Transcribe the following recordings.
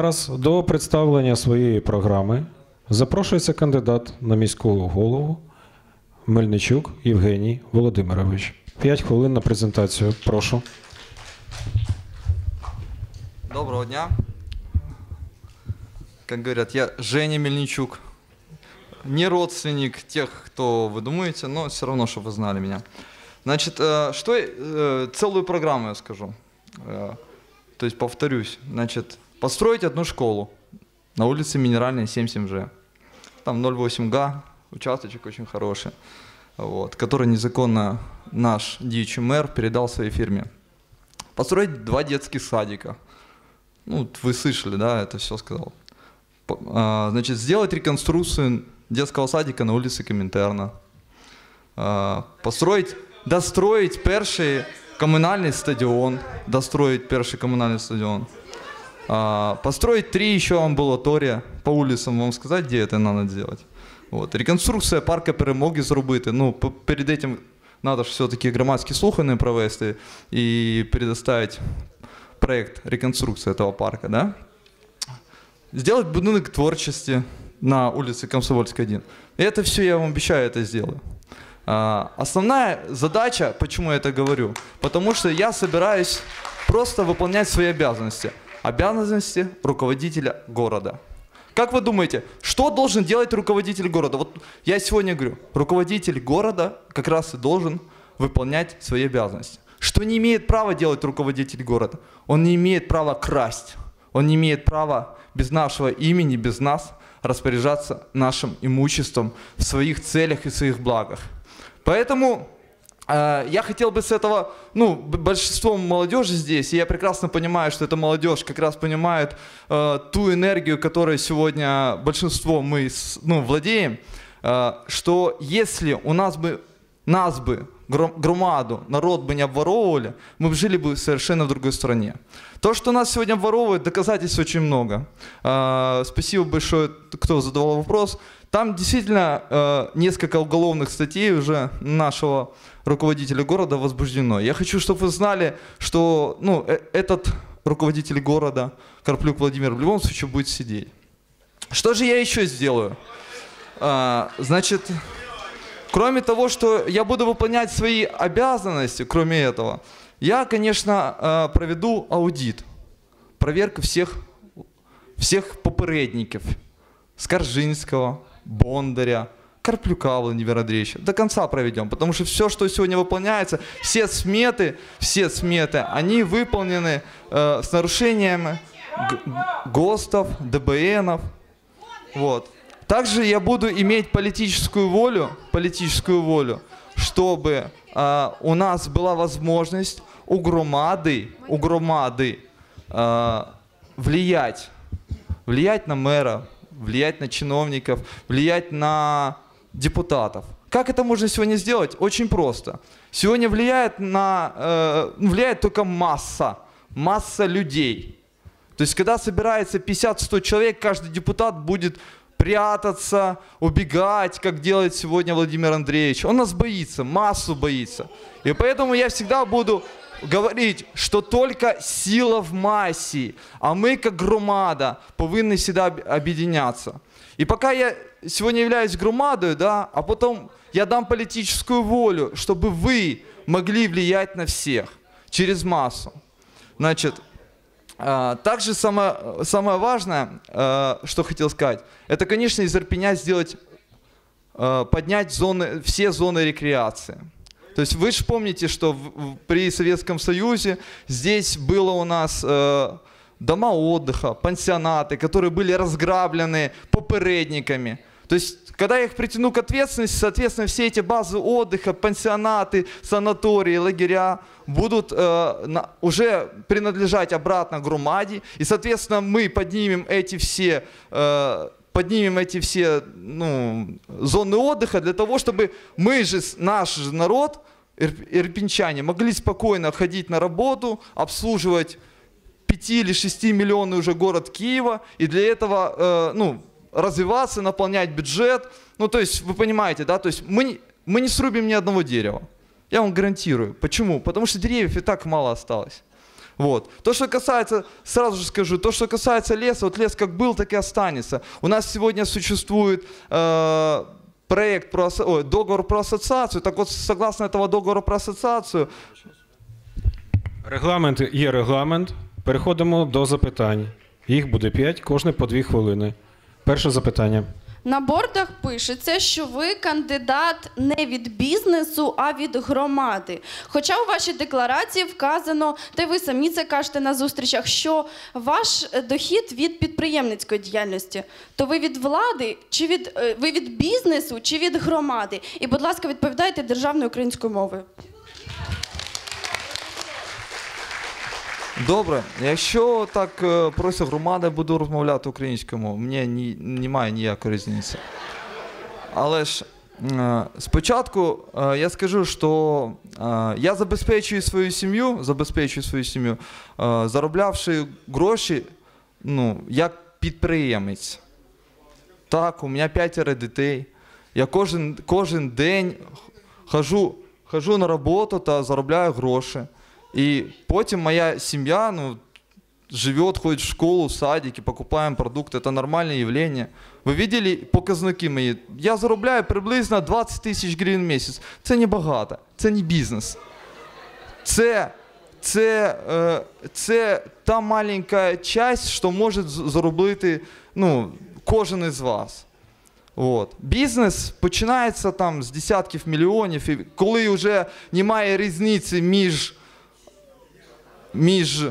Зараз до представлення своєї програми запрошується кандидат на міського голову Мельничук Євгеній Володимирович. П'ять хвилин на презентацію. Прошу. Доброго дня. Как говорят, я Женя Мельничук. Не родственник тех, кто вы думаете, но все равно, чтобы вы знали меня. Значит, э, что я- э, целую программу я скажу. Э, То есть повторюсь. Значит, построить одну школу на улице Минеральной 77Ж. Там 0,8 га, участочек очень хороший, вот, который незаконно наш дичий передал своей фирме. Построить два детских садика. Ну, вы слышали, да, это все сказал. А, Значит, сделать реконструкцию детского садика на улице Коминтерна. А, Построить, достроить перший коммунальный стадион. Достроить перший коммунальный стадион. А, Построить три еще амбулатория по улицам, вам сказать, где это надо сделать. Вот. Реконструкція парка перемоги зробити. Ну, п- перед этим надо ж все-таки громадські слухання провести і предоставить проект реконструкции этого парка, да? Сделать будинок творчести на улице Комсомольской 1. И это все я вам обещаю, это сделаю. А, основная задача, почему я это говорю, потому что я собираюсь просто выполнять свои обязанности. Обязанности руководителя города. Как вы думаете, что должен делать руководитель города? Вот я сегодня говорю, руководитель города как раз и должен выполнять свои обязанности. Что не имеет права делать руководитель города? Он не имеет права красть. Он не имеет права без нашего имени, без нас распоряжаться нашим имуществом в своих целях и своих благах. Поэтому я хотел бы с этого, ну, большинство молодежи здесь, и я прекрасно понимаю, что эта молодежь как раз понимает э, ту энергию, которой сегодня большинство мы, ну, владеем, э, что если у нас бы, нас бы, гром- громаду, народ бы не обворовывали, мы бы жили бы совершенно в другой стране. То, что нас сегодня обворовывают, доказательств очень много. Э, Спасибо большое, кто задавал вопрос. Там действительно э, несколько уголовных статей уже нашего руководителя города возбуждено. Я хочу, чтобы вы знали, что ну, э- этот руководитель города, Карплюк Владимир, в любом случае будет сидеть. Что же я еще сделаю? А, значит, кроме того, что я буду выполнять свои обязанности, кроме этого, я, конечно, э, проведу аудит, проверку всех, всех попередников. Скоржинского, Бондаря, Карплюка Владимира Андреевича. До конца проведем, потому что все, что сегодня выполняется, все сметы, все сметы, они выполнены э, с нарушением ГОСТов, ДБНов. Вот. Также я буду иметь политическую волю, политическую волю, чтобы э, у нас была возможность у громады, у громады э, влиять, влиять на мэра, влиять на чиновников, влиять на депутатов. Как это можно сегодня сделать? Очень просто. Сегодня влияет на э, влияет только масса, масса людей. То есть, когда собирается 50-100 человек, каждый депутат будет прятаться, убегать, как делает сегодня Владимир Андреевич. Он нас боится, массу боится. И поэтому я всегда буду говорить, что только сила в массе, а мы, как громада, повинны всегда об- объединяться. И пока я сегодня являюсь громадой, да, а потом я дам политическую волю, чтобы вы могли влиять на всех через массу. Значит, Также самое, самое важное, э, что хотел сказать, это, конечно, из Ирпеня сделать, э, поднять зоны, все зоны рекреации. То есть вы же помните, что в- при Советском Союзе здесь было у нас э, дома отдыха, пансионаты, которые были разграблены попередниками. То есть, когда я их притяну к ответственности, соответственно, все эти базы отдыха, пансионаты, санатории, лагеря будут э, на- уже принадлежать обратно громаде, и, соответственно, мы поднимем эти все э, поднимем эти все ну, зоны отдыха для того, чтобы мы же, наш же народ, ирп- ирпенчане, могли спокойно ходить на работу, обслуживать 5 или 6 миллионный уже город Киева, и для этого, э, ну, развиваться, наполнять бюджет. Ну, то есть, вы понимаете, да, то есть мы, мы не срубим ни одного дерева. Я вам гарантирую. Почему? Потому что деревьев и так мало осталось. Вот. То, что касается, сразу же скажу, то, что касается леса, вот лес как был, так и останется. У нас сегодня существует э, проект про, ой, договор про ассоциацию. Так вот, согласно этого договора про ассоциацию, Регламент є регламент. Переходимо до запитань. Їх буде 5, кожне по 2 хвилини. Перше запитання. На бордах пишеться, що ви кандидат не від бізнесу, а від громади. Хоча у вашій декларації вказано, та ви самі це кажете на зустрічах, що ваш дохід від підприємницької діяльності, то ви від влади, чи від е, ви від бізнесу, чи від громади? І, будь ласка, відповідайте державною українською мовою. Добре, якщо так е, просить громада, буду розмовляти українською. Мені ні, немає ніякої різниці. Але ж е, спочатку е, я скажу, що я забезпечую свою сім'ю, забезпечую свою сім'ю, зароблявши гроші ну, як підприємець. Так, у мене п'ятеро дітей. Я кожен, кожен день хожу, хожу на роботу та заробляю гроші. І потім моя сім'я ну, живет, ходит в школу, в садики, покупаем продукты. Это нормальное явление. Ви видели показники мої? Я заробляю приблизно 20 тисяч гривень в місяць. Це не багато, це не бізнес. Це, це, е, це та маленька часть, що може з- заробити ну, кожен із вас. От. Бізнес починається там з десятків мільйонів, і коли вже немає різниці між, між е,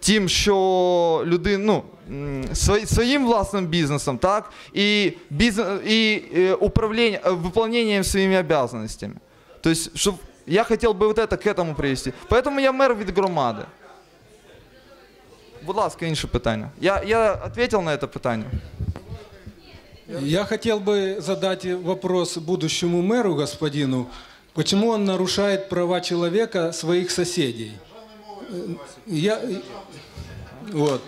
тим, що людина, ну, м, свої- своїм власним бізнесом, так, і, бізнес, і е, управління, е, выполнением своїми обязанностями. Тобто, щоб я хотів би вот это к этому привести. Поэтому я мер від громади. Будь ласка, інше питання. Я, я ответил на це питання. Я хотел бы задать вопрос будущему мэру, господину. Почему он нарушает права человека своих соседей? Э, Я, вот.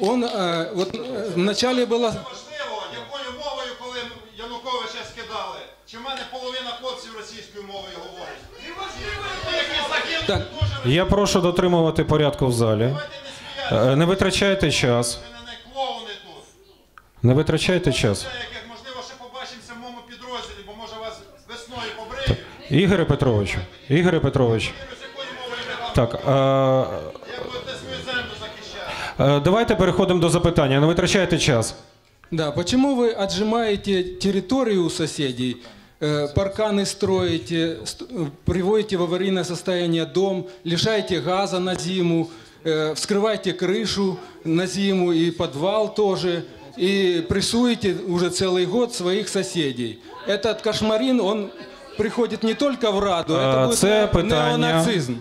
Он, э, вот э, вначале было... Важливо, якою мовою, коли Януковича скидали? Чи в мене половина хлопців російською мовою говорить? Ті, які загинули, Так. теж Я прошу дотримувати порядку в залі. давайте не сміяти. Е, Не витрачайте час. Ви не клоуни тут. Не витрачайте час. Це яких, можливо, ще побачимося в моєму підрозділі, бо може вас весною побриють. Ігоре Петрович, Ігоре Петрович. З Так, е, Як будете свою землю захищати? е, давайте переходимо до запитання. Не витрачайте час. Да, почему вы отжимаете территорию у соседей, э, парканы строите, ст- э, приводите в аварийное состояние дом, лишаете газа на зиму, э, вскрываете крышу на зиму и подвал тоже, и прессуете уже целый год своих соседей. Этот кошмарин, он приходит не только в Раду, Е, это будет Це не- питання. неонацизм.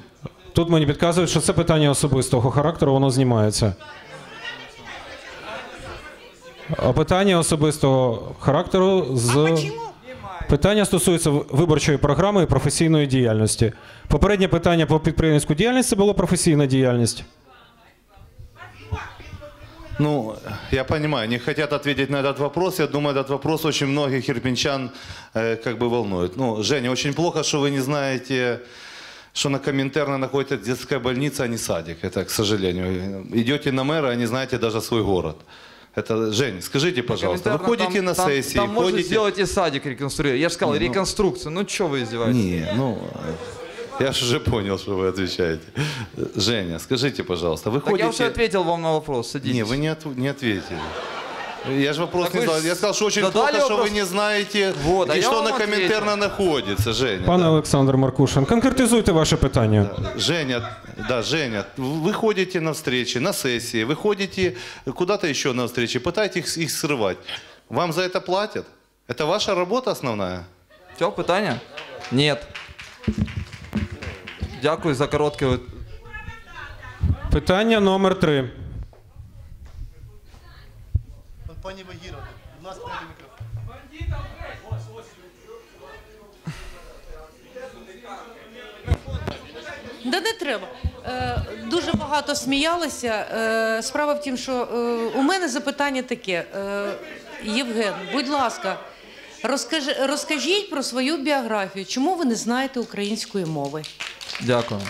Тут мені підказують, що це питання особистого характеру, воно знімається. А питання особистого характеру з питання стосується виборчої програми і професійної діяльності. Попереднє питання по підприємницьку діяльність це була професійна діяльність. Ну, я понимаю, не хотят ответить на этот вопрос. Я думаю, этот вопрос очень многих ирпенчан э, как бы волнует. Ну, Женя, очень плохо, что вы не знаете, что на Коминтерна находится детская больница, а не садик. Это, к сожалению. Идете на мэра, а не знаете даже свой город. Это, Жень, скажите, пожалуйста, вы ходите там- на там- сессии, Там можно ходите... сделать и садик реконструировать. Я же сказал, реконструкция. Ну что вы издеваетесь? Не, ну, я же уже понял, что вы отвечаете. Женя, скажите, пожалуйста, вы Так ходите... я уже ответил вам на вопрос. Садитесь. Не, вы не, от- не ответили. Я же вопрос Так не задал. Я сказал, что очень плохо, что вы не знаете, Вот, а и я что вам на ответил. Коминтерна находится, Женя. Пане да. Олександр Маркушин, конкретизуйте ваше питання. Женя, да, Женя, вы ходите на встречи, на сессии, вы ходите куда-то еще на встречи, пытаетесь их срывать. Вам за это платят? Это ваша работа основная? Все, питання? Нет. Дякую за коротке. от- Питання номер три. Пані Вагіра, будь ласка, мікрофон. Да не треба. Е, дуже багато сміялися. Е, справа в тім, що е, у мене запитання таке. Е, Євген, будь ласка, розкажи, розкажіть про свою біографію. Чому ви не знаєте української мови? Дякую.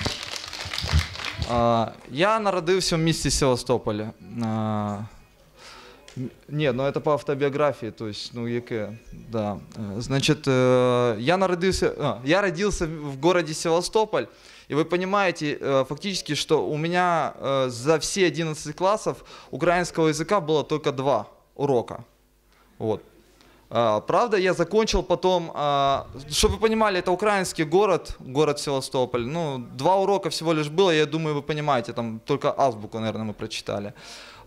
Я народився в місті Севастополі. М- Ні, ну це по автобіографії, то есть, ну яке, да. Е, Значить, е, я народився, а, я родился в городе Севастополь, и вы понимаете э, фактически, что у меня э, за все 11 классов украинского языка было только два урока. Вот. А, Правда, я закончил потом, а, чтобы вы понимали, это украинский город, город Севастополь. Ну, два урока всего лишь было, я думаю, вы понимаете, там только азбуку, наверное, мы прочитали.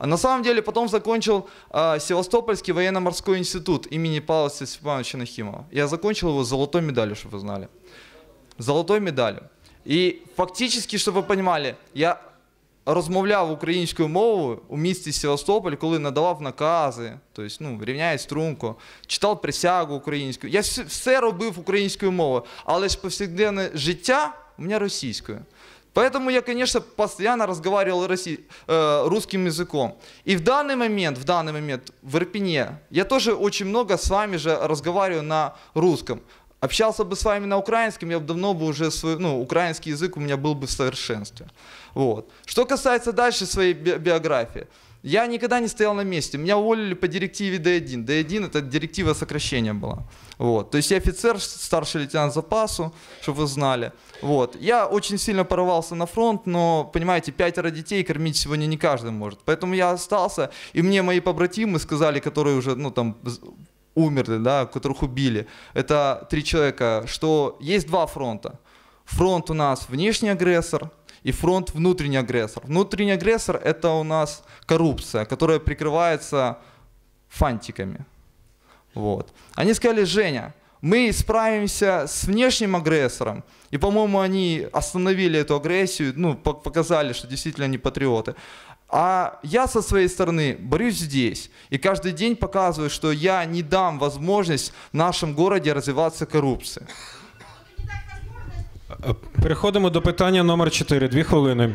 А на самом деле потом закончил а, Севастопольский военно-морской институт имени Павла Степановича Нахимова. Я закончил его с золотой медалью, чтобы вы знали. Золотой медалью. І фактично, щоб ви розуміли, я розмовляв українською мовою у місті Севастополь, коли надавав накази, тобто, ну, рівняє струнку, читав присягу українською. Я все робив українською мовою, але ж повсякденне життя у мене російською. Поэтому я, конечно, постоянно разговаривал россий, э, русским языком. И в данный момент, в данный момент в Ирпене я тоже очень много с вами же разговариваю на русском. Общался бы с вами на украинском, я бы давно бы уже свой, ну, украинский язык у меня был бы в совершенстве. Вот. Что касается дальше своей би- биографии. Я никогда не стоял на месте. Меня уволили по директиве D1. D1 это директива сокращения была. Вот. То есть я офицер, старший лейтенант запасу, чтобы вы знали. Вот. Я очень сильно порвался на фронт, но, понимаете, пятеро детей кормить сегодня не каждый может. Поэтому я остался, и мне мои побратимы сказали, которые уже, ну, там, умерли, да, которых убили, это три человека, что есть два фронта. Фронт у нас внешний агрессор и фронт внутренний агрессор. Внутренний агрессор это у нас коррупция, которая прикрывается фантиками. Вот. Они сказали, Женя, мы справимся с внешним агрессором, и, по-моему, они остановили эту агрессию, ну, по- показали, что действительно они патриоты. А я со своей стороны борюсь здесь, и каждый день показываю, что я не дам возможность в нашем городе развиваться коррупции. Переходимо до питання номер 4. Дві хвилини.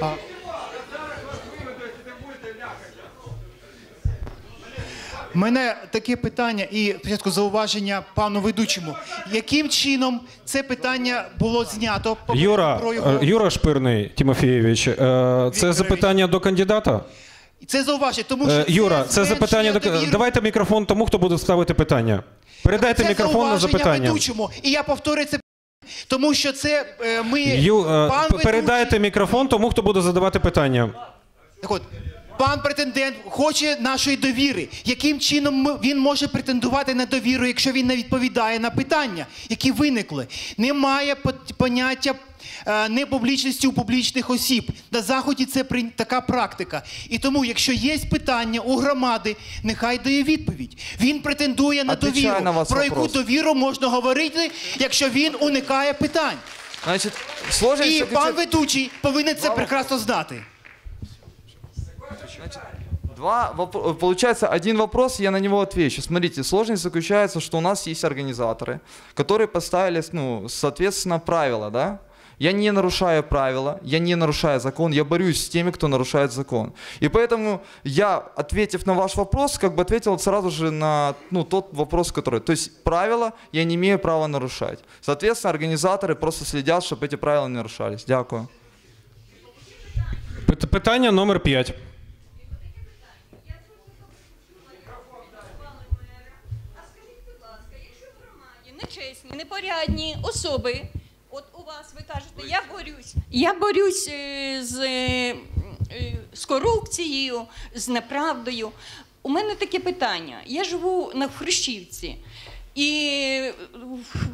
У мене таке питання і спочатку зауваження пану ведучому. Яким чином це питання було знято Юра, про його е, Юра Шпирний Тимофійович, е, це запитання до кандидата? це зауваження, тому що Е, Юра, це запитання до довіру. давайте мікрофон тому, хто буде ставити питання. Передайте це мікрофон на запитання. ведучому, і я повторюю це, тому що це е, ми Ю, е, пан п- ведучий- передайте мікрофон тому, хто буде задавати питання. Так от, пан претендент хоче нашої довіри. Яким чином він може претендувати на довіру, якщо він не відповідає на питання, які виникли? Немає поняття е, непублічності у публічних осіб. На заході це така практика. І тому, якщо є питання у громади, нехай дає відповідь. Він претендує на Отвечаю довіру. на ваш Про яку вопрос. довіру можна говорити, якщо він уникає питань? Значит, сложность І пан ведучий повинен це прекрасно знати. Два, воп- получается, один вопрос, я на него отвечу. Смотрите, сложность заключается, что у нас есть организаторы, которые поставили, ну, соответственно, правила, да? Я не нарушаю правила, я не нарушаю закон, я борюсь с теми, кто нарушает закон. И поэтому я, ответив на ваш вопрос, как бы ответил сразу же на ну, тот вопрос, который... То есть правила я не имею права нарушать. Соответственно, организаторы просто следят, чтобы эти правила не нарушались. Дякую. Пит- Питання номер 5. Нечесні, непорядні особи, от у вас ви кажете, я борюсь, я борюсь е, з, е, е, з корупцією, з неправдою. У мене таке питання. Я живу на Хрущівці. І е,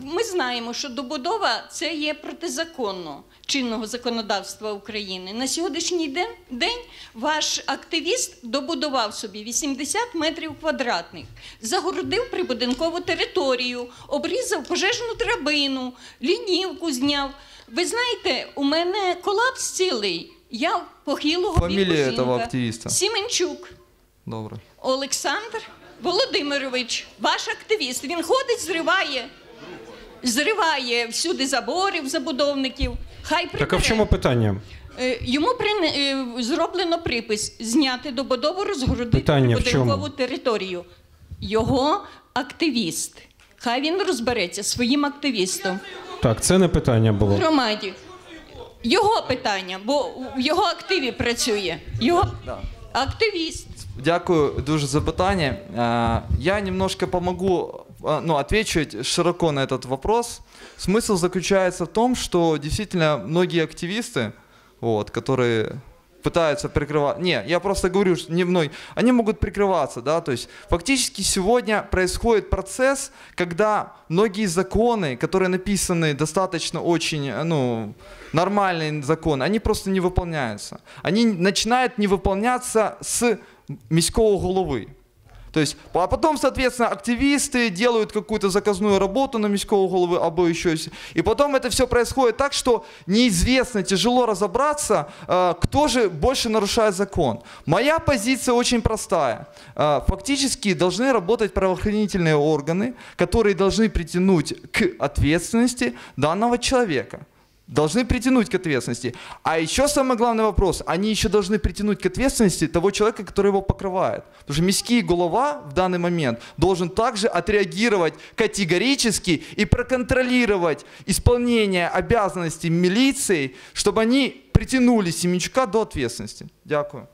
ми знаємо, що добудова це є протизаконно чинного законодавства України. На сьогоднішній день, ваш активіст добудував собі 80 метрів квадратних, загородив прибудинкову територію, обрізав пожежну драбину, лінівку зняв. Ви знаєте, у мене колапс цілий. Я похилого Фамілія віку жінка. активіста? Сіменчук. Добре. Олександр Володимирович, ваш активіст, він ходить, зриває, зриває всюди заборів забудовників. Хай Так а в чому питання? Е, Йому прин- е, зроблено припис зняти добудову, розгородити Питання в чому? прибудинкову територію. Його активіст. Хай він розбереться своїм активістом Так, це не питання в було. громаді. Його питання, бо в його активі працює. Його активіст. Дякую дуже за питання. Я немножко помогу, ну, отвечу широко на этот вопрос. Смысл заключается в том, что действительно многие активисты, вот, которые пытаются прикрывать... Не, я просто говорю, что не мной. Они могут прикрываться, да, то есть фактически сегодня происходит процесс, когда многие законы, которые написаны достаточно очень, э, ну, нормальные законы, они просто не выполняются. Они начинают не выполняться с міського головы. То есть, а потом, соответственно, активисты делают какую-то заказную работу на міського головы, або еще... И потом это все происходит так, что неизвестно, тяжело разобраться, э, кто же больше нарушает закон. Моя позиция очень простая. Э, Фактически должны работать правоохранительные органы, которые должны притянуть к ответственности данного человека должны притянуть к ответственности. А еще самый главный вопрос, они еще должны притянуть к ответственности того человека, который его покрывает. Потому что міський голова в данный момент должен также отреагировать категорически и проконтролировать исполнение обязанностей милиции, чтобы они притянули Семенчука до ответственности. Дякую.